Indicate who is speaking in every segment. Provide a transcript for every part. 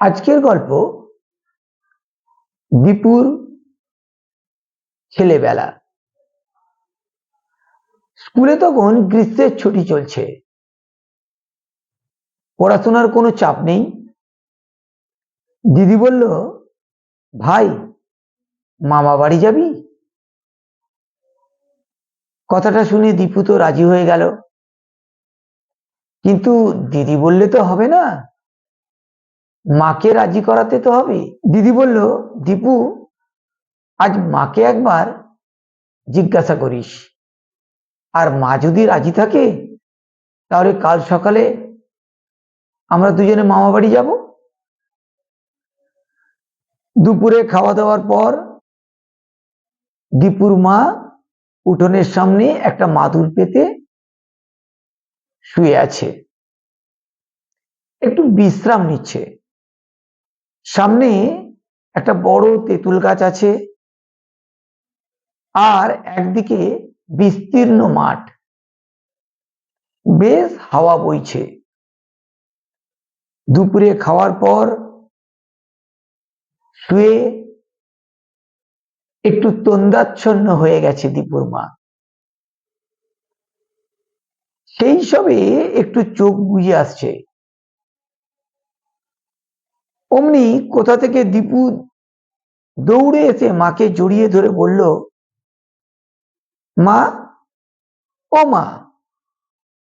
Speaker 1: আজকের গল্প দীপুর ছেলেবেলা। স্কুলে তখন গ্রীষ্মের ছুটি চলছে। পড়াশোনার কোনো চাপ নেই। দিদি বলল, ভাই, মামা বাড়ি যাবি? কথাটা শুনে দীপু তো রাজি হয়ে গেল। কিন্তু দিদি বললে তো হবে না। মাকে রাজি করাতে তো হবে। দিদি বলল, দীপু, আজ মাকে একবার জিজ্ঞাসা করিস। আর মা যদি রাজি থাকে, তাহলে কাল সকালে আমরা দুজনে মামা বাড়ি যাব। দুপুরে খাওয়া দাওয়ার পর দীপুর মা উঠোনের সামনে একটা মাদুর পেতে শুয়ে আছে। একটু বিশ্রাম নিচ্ছে। সামনে একটা বড় তেঁতুল গাছ আছে। আর একদিকে বিস্তীর্ণ মাঠ। বেশ হাওয়া বইছে। দুপুরে খাওয়ার পর শুয়ে একটু তন্দাচ্ছন্ন হয়ে গেছে দীপুর মা। সেই সবে একটু চোখ বুঝে আসছে। অমনি কোথা থেকে দীপু দৌড়ে এসে মাকে জড়িয়ে ধরে বলল, মা, ও মা,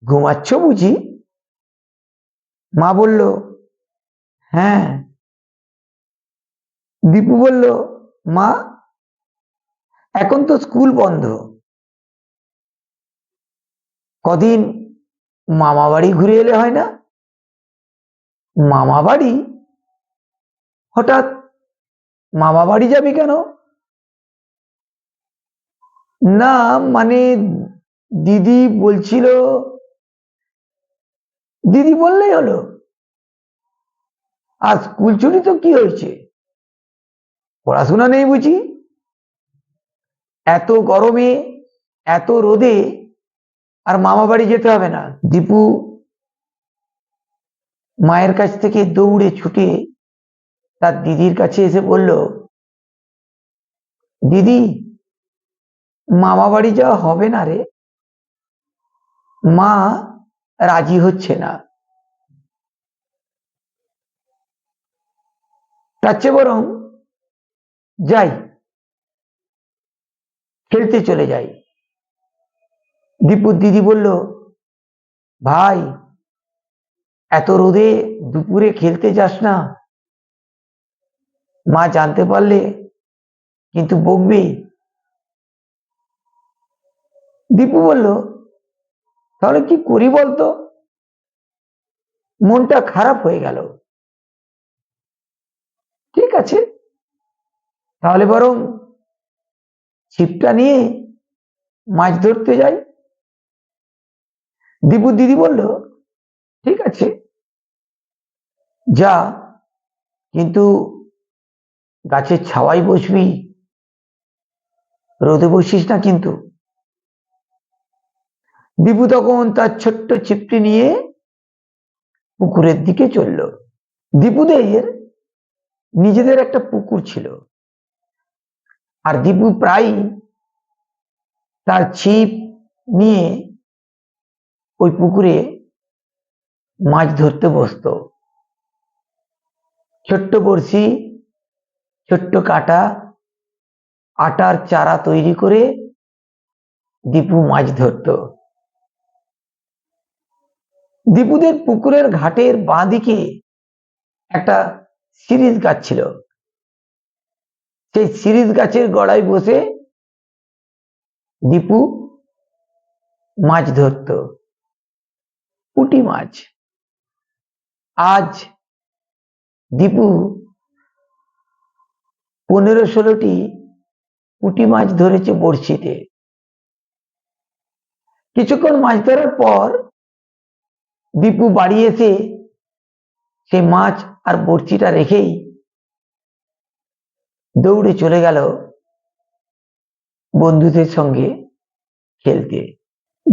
Speaker 1: ঘুমাচ্ছ বুঝি? মা বলল হ্যাঁ। দীপু বলল, মা, এখন তো স্কুল বন্ধ। কদিন মামা বাড়ি ঘুরে এলে হয় না? মামা বাড়ি হঠাৎ মামা বাড়ি যাবি কেন? না মানে দিদি বলছিল, দিদি বললেই হলো। আর স্কুল ছুটি তো কি হয়েছে? পড়াশোনা নেই বুঝি? এত গরমে, এত রোদে আর মামা বাড়ি যেতে হবে না। দীপু মায়ের কাছ থেকে দৌড়ে ছুটে তার দিদির কাছে এসে বলল, দিদি মামা বাড়ি যাওয়া হবে না রে। মা রাজি হচ্ছে না। তার চেয়ে বরং যাই, খেলতে চলে যাই। দীপুর দিদি বলল, ভাই, এত রোদে দুপুরে খেলতে যাস না। মা জানতে পারলে কিন্তু বকবে? দীপু বলল, তাহলে কি করি বলতো? মনটা খারাপ হয়ে গেল। ঠিক আছে, তাহলে বরং ছিপটা নিয়ে মাছ ধরতে যাই। দীপু দিদি বলল, ঠিক আছে, যা, কিন্তু গাছের ছাওয়াই বসবি? রোদে বসিস না কিন্তু? দীপু তখন তার ছোট্ট ছিপটি নিয়ে পুকুরের দিকে চলল। দীপুদের নিজেদের একটা পুকুর ছিল। আর দীপু প্রায় তার ছিপ নিয়ে ওই পুকুরে মাছ ধরতে বসতো। ছোট্ট বড়শি ছোট্ট কাটা, আটার চারা তৈরি করে দীপু মাছ ধরত। দীপুদের পুকুরের ঘাটের বাঁ দিকে একটা সিরিজ গাছ ছিল। সেই সিরিজ গাছের গড়ায় বসে দীপু মাছ ধরত। পুটি মাছ। আজ দীপু পনেরো ষোলোটি পুঁটি মাছ ধরেছে বড়শিতে। কিছুক্ষণ মাছ ধরার পর দীপু বাড়ি এসে সে মাছ আর বড়শিটা রেখেই দৌড়ে চলে গেল বন্ধুদের সঙ্গে খেলতে।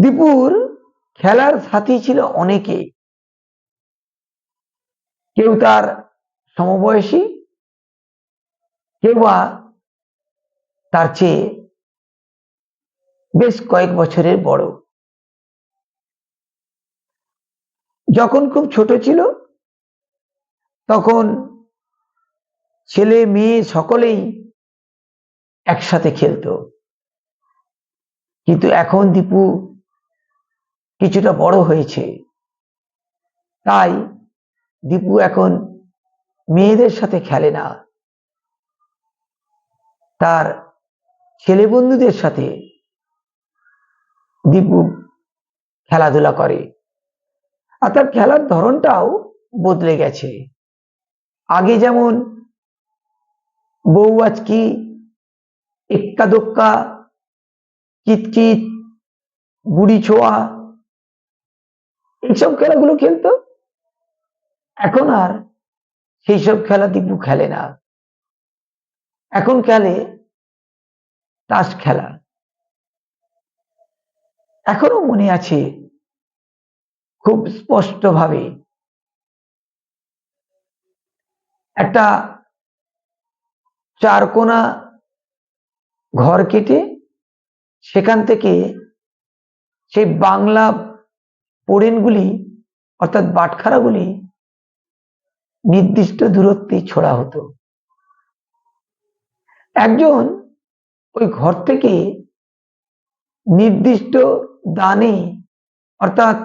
Speaker 1: দীপুর খেলার সাথী ছিল অনেকে। কেউ তার সমবয়সী কেউ বা তার চেয়ে বেশ কয়েক বছরের বড়। যখন খুব ছোট ছিল, তখন ছেলে মেয়ে সকলেই একসাথে খেলতো। কিন্তু এখন দীপু কিছুটা বড় হয়েছে। তাই দীপু এখন মেয়েদের সাথে খেলে না। তার ছেলে বন্ধুদের সাথে দীপু খেলাধুলা করে। আর তার খেলার ধরনটাও বদলে গেছে। আগে যেমন বউ আজকি এক্কা দোক্কা কিতকিত বুড়ি ছোঁয়া এইসব খেলাগুলো খেলতো। এখন আর সেই সব খেলা দীপু খেলে না। এখন খেলে তাস খেলা। এখনও মনে আছে খুব স্পষ্টভাবে একটা চারকোনা ঘর কেটে সেখান থেকে সেই বাংলা পোড়েনগুলি অর্থাৎ বাটখারাগুলি নির্দিষ্ট দূরত্বে ছোড়া হতো। একজন ওই ঘর থেকে নির্দিষ্ট দানে, অর্থাৎ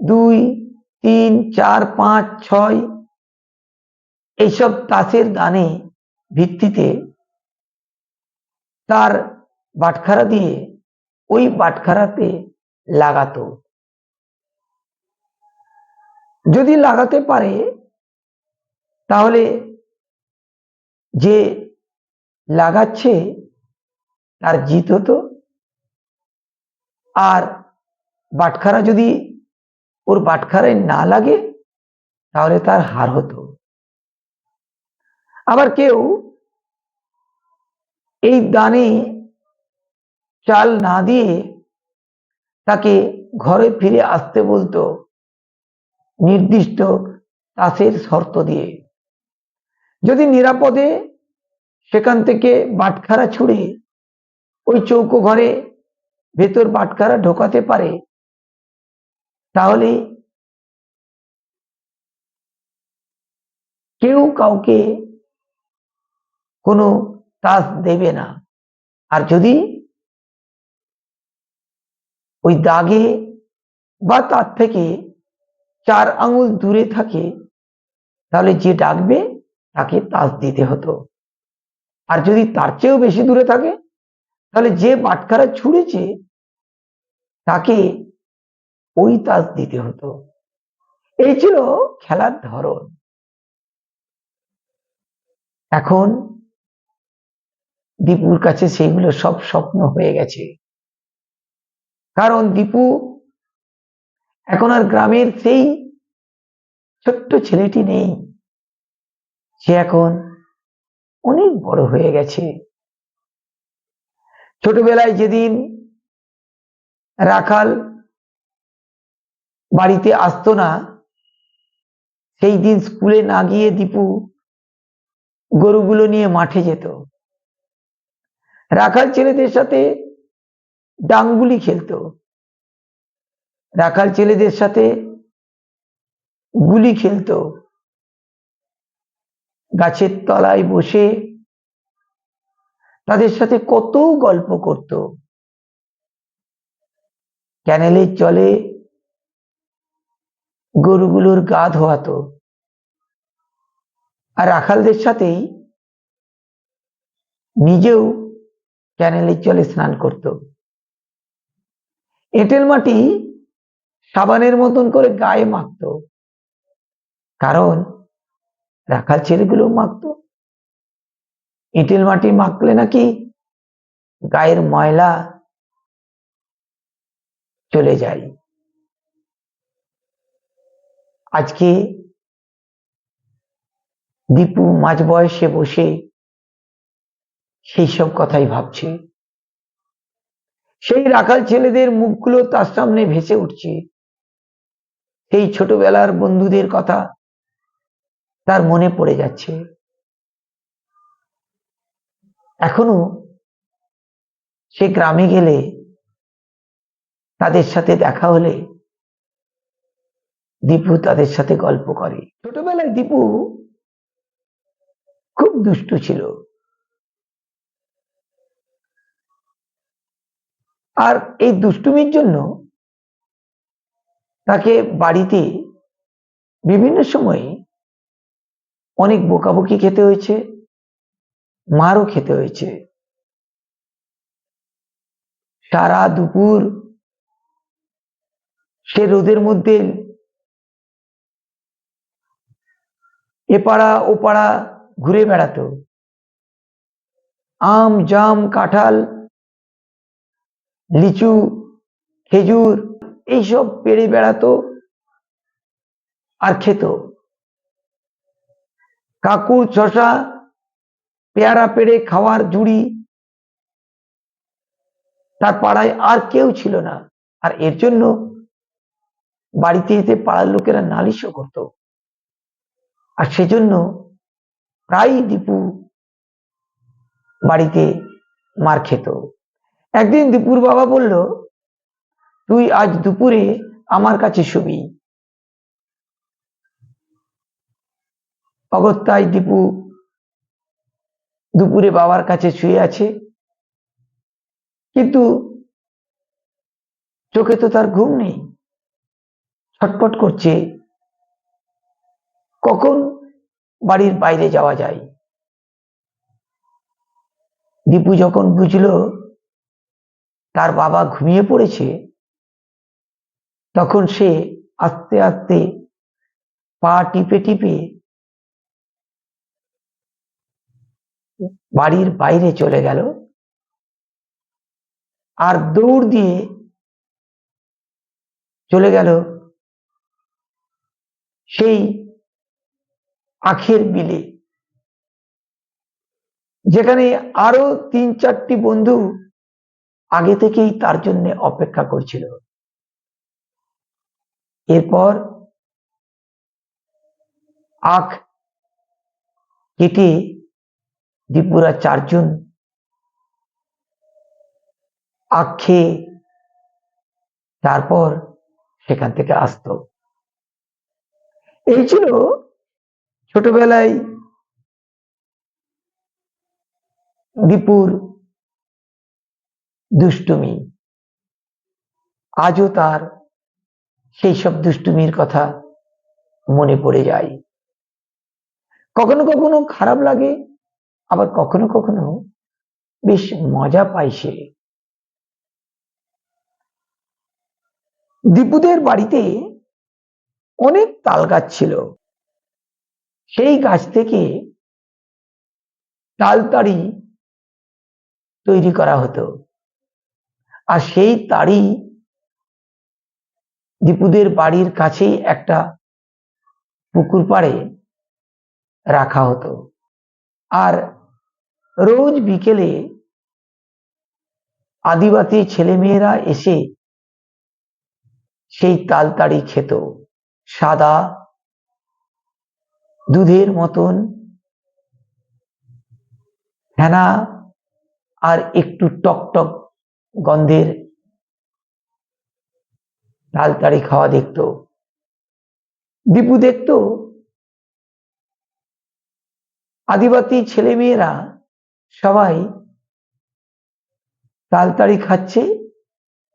Speaker 1: দুই, তিন, চার, পাঁচ, ছয় এইসব তাসের দানে ভিত্তিতে তার বাটখারা দিয়ে ওই বাটখারাতে লাগাতো। যদি লাগাতে পারে, তাহলে যে লাগাচ্ছে তার জিত হতো আর বাটখারা যদি ওর বাটখারায় না লাগে, তাহলে তার হার হতো। আবার কেউ এই দানে চাল না দিয়ে তাকে ঘরে ফিরে আসতে বলতো, নির্দিষ্ট তাসের শর্ত দিয়ে। যদি নিরাপদে সেখান থেকে বাটখারা ছুড়ে ওই চৌকো ঘরে ভেতর বাটখারা ঢোকাতে পারে। তাহলে কেউ কাউকে কোনো তাস দেবে না। আর যদি ওই দাগে বা তার থেকে চার আঙুল দূরে থাকে, তাহলে যে ডাকবে তাকে তাস দিতে হতো। আর যদি তার চেয়েও বেশি দূরে থাকে তাহলে যে বাটখারা ছুঁড়েছে, তাকে ওই তাস দিতে হতো। এই ছিল খেলার ধরন। এখন দীপুর কাছে সেইগুলো সব স্বপ্ন হয়ে গেছে। কারণ দীপু এখন আর গ্রামের সেই ছোট্ট ছেলেটি নেই। সে এখন অনেক বড় হয়ে গেছে। ছোটবেলায় যেদিন রাখাল বাড়িতে আসতো না, সেই দিন স্কুলে না গিয়ে দীপু গরুগুলো নিয়ে মাঠে যেত। রাখাল ছেলেদের সাথে ডাঙ্গুলি খেলতো। রাখাল ছেলেদের সাথে গুলি খেলতো। গাছের তলায় বসে তাদের সাথে কত গল্প করত। ক্যানেলের জলে গরুগুলোর গা ধোয়াতো। আর রাখালদের সাথেই নিজেও ক্যানেলের জলে স্নান করত। এঁটেল মাটি সাবানের মতন করে গায়ে মাখত। কারণ রাখাল ছেলেগুলো মাখত। এঁটেল মাটি মাখলে নাকি গায়ের ময়লা চলে যায়? আজকে দীপু মাঝ বয়সে বসে সেই সব কথাই ভাবছে। সেই রাখাল ছেলেদের মুখগুলো তার সামনে ভেসে উঠছে। সেই ছোটবেলার বন্ধুদের কথা তার মনে পড়ে যাচ্ছে। এখনও সে গ্রামে গেলে তাদের সাথে দেখা হলে দীপু তাদের সাথে গল্প করে। ছোটবেলায় দীপু খুব দুষ্টু ছিল। আর এই দুষ্টুমির জন্য তাকে বাড়িতে বিভিন্ন সময়ে অনেক বোকাবকি খেতে হয়েছে। মারও খেতে হয়েছে। সারা দুপুর সে রোদের মধ্যে এ পাড়া ও পাড়া ঘুরে বেড়াতো। আম, জাম, কাঁঠাল, লিচু, খেজুর, এইসব পেড়ে বেড়াতো আর খেত। কাকুর শশা পেয়ারা পেড়ে, খাওয়ার জুড়ি। তার পাড়ায় আর কেউ ছিল না। আর এর জন্য বাড়িতে এসে পাড়ার লোকেরা নালিশও করত। আর সেজন্য প্রায় দীপু বাড়িতে মার খেত। একদিন দীপুর বাবা বলল, তুই আজ দুপুরে আমার কাছে শুবি। অগত্যায় দীপু দুপুরে বাবার কাছে শুয়ে আছে। কিন্তু চোখে তো তার ঘুম নেই। ছটপট করছে। কখন বাড়ির বাইরে যাওয়া যায়? দীপু যখন বুঝলো তার বাবা ঘুমিয়ে পড়েছে, তখন সে আস্তে আস্তে পা টিপে টিপে বাড়ির বাইরে চলে গেল। আর দৌড় দিয়ে চলে গেল সেই আখের বিলে। যেখানে আরও তিন চারটি বন্ধু আগে থেকেই তার জন্য অপেক্ষা করছিল। এরপর আখ কেটে দীপুরা চারজন। আখ খেয়ে তারপর সেখান থেকে আসতো। এই ছিল ছোটবেলায় দীপুর দুষ্টুমি। আজও তার সেই সব দুষ্টুমির কথা মনে পড়ে যায়। কখনো কখনো খারাপ লাগে আবার কখনো কখনো বেশ মজা পায় সে। দীপুদের বাড়িতে অনেক তাল গাছ ছিল। সেই গাছ থেকে তালতাড়ি তৈরি করা হতো। আর সেই তাড়ি দীপুদের বাড়ির কাছেই একটা পুকুর পাড়ে রাখা হতো। আর রোজ বিকেলে আদিবাসী ছেলেমেয়েরা এসে সেই তালতাড়ি খেত। সাদা দুধের মতন ফেনা আর একটু টক টক গন্ধের তালতাড়ি খাওয়া দেখতো। দীপু দেখতো, আদিবাসী ছেলেমেয়েরা সবাই তালতাড়ি খাচ্ছে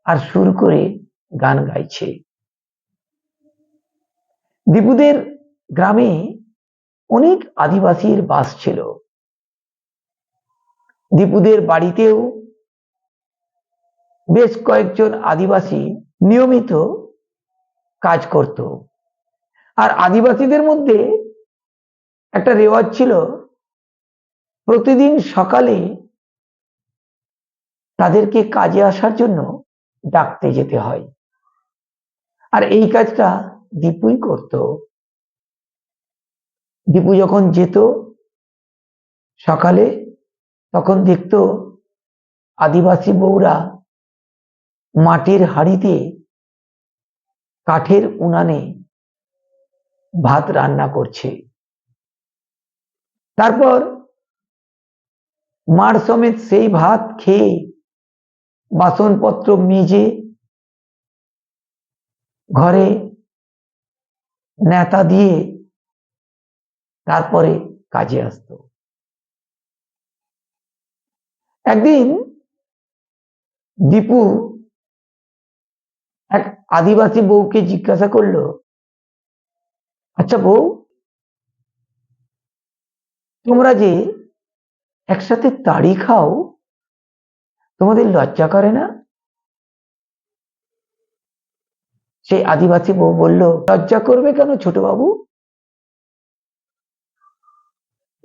Speaker 1: আর সুর করে গান গাইছে। দীপুদের গ্রামে অনেক আদিবাসীর বাস ছিল। দীপুদের বাড়িতেও বেশ কয়েকজন আদিবাসী নিয়মিত কাজ করত। আর আদিবাসীদের মধ্যে একটা রেওয়াজ ছিল প্রতিদিন সকালে তাদেরকে কাজে আসার জন্য ডাকতে যেতে হয়। আর এই কাজটা দীপুই করত। দীপু যখন যেত সকালে, তখন দেখত আদিবাসী বউরা মাটির হাড়িতে কাঠের উনানে ভাত রান্না করছে। তারপর মার সমেত সেই ভাত খেয়ে বাসনপত্র মেজে ঘরে নেতা দিয়ে তারপরে কাজে আসতো। একদিন দীপু এক আদিবাসী বউকে জিজ্ঞাসা করল আচ্ছা বউ, তোমরা যে একসাথে তাড়ি খাও, তোমাদের লজ্জা করে না? সেই আদিবাসী বউ বলল, লজ্জা করবে কেন ছোট বাবু?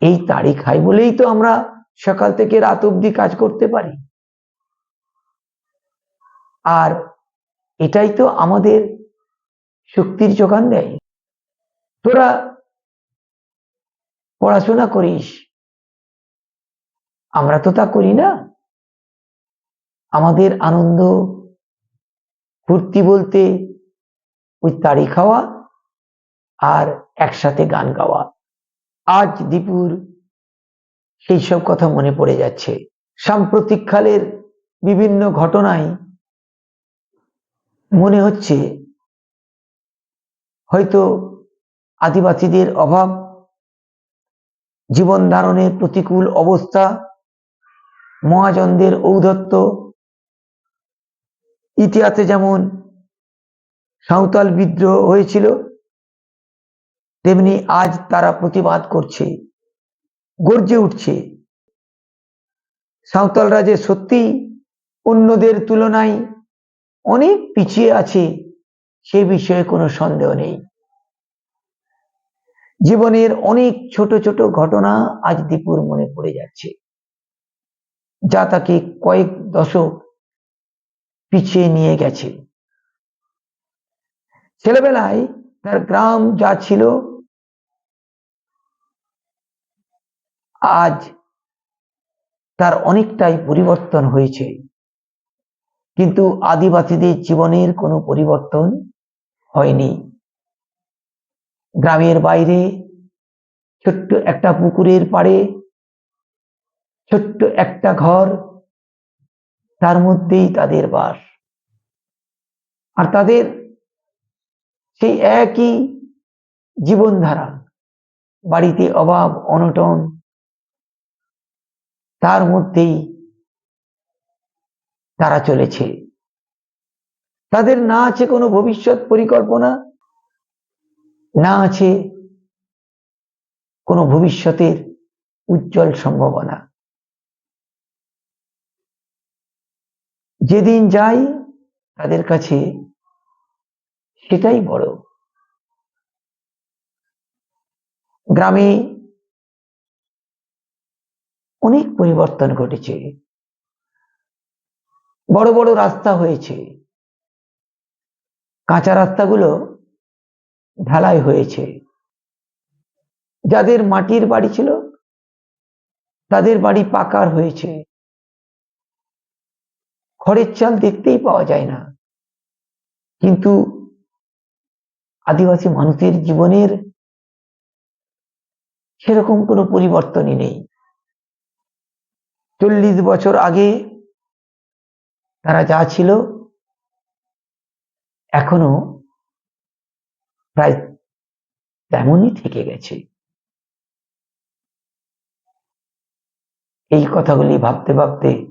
Speaker 1: এই তাড়ি খাই বলেই তো আমরা সকাল থেকে রাত অব্দি কাজ করতে পারি। আর এটাই তো আমাদের শক্তির যোগান দেয়। তোরা পড়াশোনা করিস আমরা তো তা করি না। আমাদের আনন্দ, ফুর্তি বলতে ওই তাড়ি খাওয়া আর একসাথে গান গাওয়া। আজ দীপুর সেই সব কথা মনে পড়ে যাচ্ছে। সাম্প্রতিক কালের বিভিন্ন ঘটনায় মনে হচ্ছে হয়তো আদিবাসীদের অভাব, জীবন ধারণের প্রতিকূল অবস্থা মহাজনদের ঔদত্ত ইতিহাসে যেমন সাঁওতাল বিদ্রোহ হয়েছিল, তেমনি আজ তারা প্রতিবাদ করছে, গর্জে উঠছে। সাঁওতালরা যে সত্যি অন্যদের তুলনায় অনেক পিছিয়ে আছে, সে বিষয়ে কোনো সন্দেহ নেই। জীবনের অনেক ছোট ছোট ঘটনা আজ দীপুর মনে পড়ে যাচ্ছে। যা তাকে কয়েক দশক পিছিয়ে নিয়ে গেছে। ছেলেবেলায় তার গ্রাম যা ছিল, আজ তার অনেকটাই পরিবর্তন হয়েছে। কিন্তু আদিবাসীদের জীবনের কোনো পরিবর্তন হয়নি। গ্রামের বাইরে ছোট্ট একটা পুকুরের পাড়ে ছোট্ট একটা ঘর, তার মধ্যেই তাদের বাস। আর তাদের সেই একই জীবনধারা, বাড়িতে অভাব, অনটন, তার মধ্যেই তারা চলেছে। তাদের না আছে কোনো ভবিষ্যৎ পরিকল্পনা, না আছে কোনো ভবিষ্যতের উজ্জ্বল সম্ভাবনা। যেদিন যাই তাদের কাছে, সেটাই বড়। গ্রামে অনেক পরিবর্তন ঘটেছে। বড় বড় রাস্তা হয়েছে। কাঁচা রাস্তাগুলো ঢালাই হয়েছে। যাদের মাটির বাড়ি ছিল, তাদের বাড়ি পাকার হয়েছে। খড়ের চাল দেখতেই পাওয়া যায় না। কিন্তু আদিবাসী মানুষের জীবনের সেরকম কোনো পরিবর্তনই নেই। চল্লিশ বছর আগে তারা যা ছিল, এখনও প্রায় তেমনই থেকে গেছে। এই কথাগুলি ভাবতে ভাবতে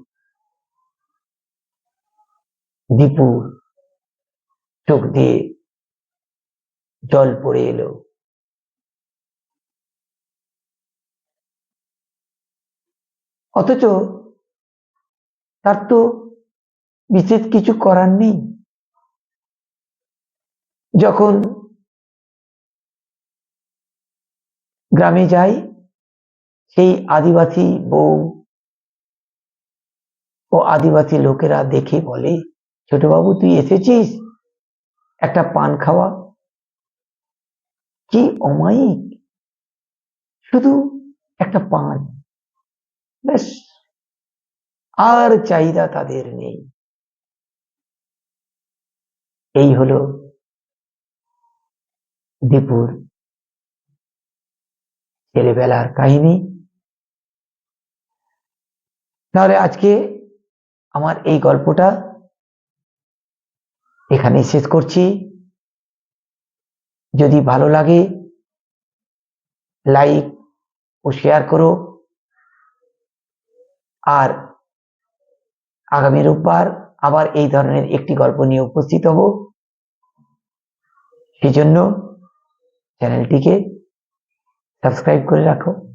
Speaker 1: দীপুর চোখ দিয়ে জল পড়ে এলো। অথচ তার তো বিশেষ কিছু করার নেই। যখন গ্রামে যাই, সেই আদিবাসী বউ ও আদিবাসী লোকেরা দেখে বলে ছোটবাবু, তুই এসেছিস? একটা পান খাওয়া। কি অমায়িক? শুধু একটা পান। ব্যাস, আর চাহিদা তাদের নেই। এই হলো দীপুর ছেলেবেলার কাহিনী। তাহলে আজকে আমার এই গল্পটা এখানে শেষ করছি। যদি ভালো লাগে লাইক ও শেয়ার করো। আর আগামী রোববার আবার এই ধরনের একটি গল্প নিয়ে উপস্থিত হব। সেই জন্য চ্যানেলটিকে সাবস্ক্রাইব করে রাখো।